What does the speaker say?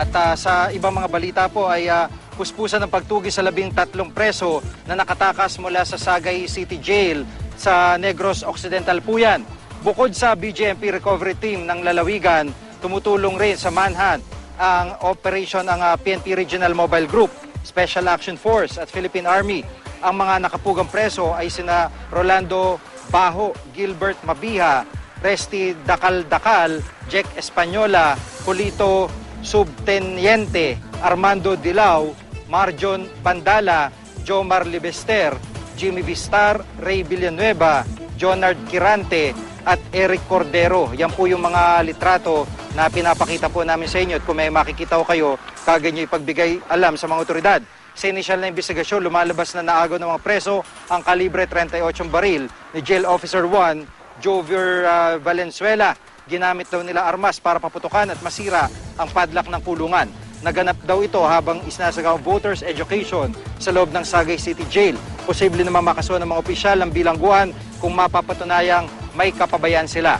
At ah, sa ibang mga balita po ay ah, puspusan ng pagtugi sa labing tatlong preso na nakatakas mula sa Sagay City Jail sa Negros Occidental po yan. Bukod sa BJMP Recovery Team ng Lalawigan, tumutulong rin sa manhunt ang operation ng ah, PNP Regional Mobile Group, Special Action Force at Philippine Army. Ang mga nakapugang preso ay sina Rolando Baho, Gilbert Mabiha, Resti Dakal-Dakal, Jack Española, Polito Subteniente, Armando Dilao, Marjon Bandala, Jomar Libester, Jimmy Vistar, Ray Villanueva, Jonard Kirante at Eric Cordero. Yan po yung mga litrato na pinapakita po namin sa inyo at kung may makikita ko kayo, kagad nyo ipagbigay alam sa mga otoridad. Sa initial na investigasyon, lumalabas na naagaw ng mga preso ang kalibre 38 baril ni Jail Officer 1, Jovier ah, Valenzuela. Ginamit daw nila armas para paputukan at masira ang padlock ng kulungan. Naganap daw ito habang isinasagaw voters education sa loob ng Sagay City Jail. Posible naman makasuhan ng mga opisyal ng bilangguan kung mapapatunayang may kapabayan sila.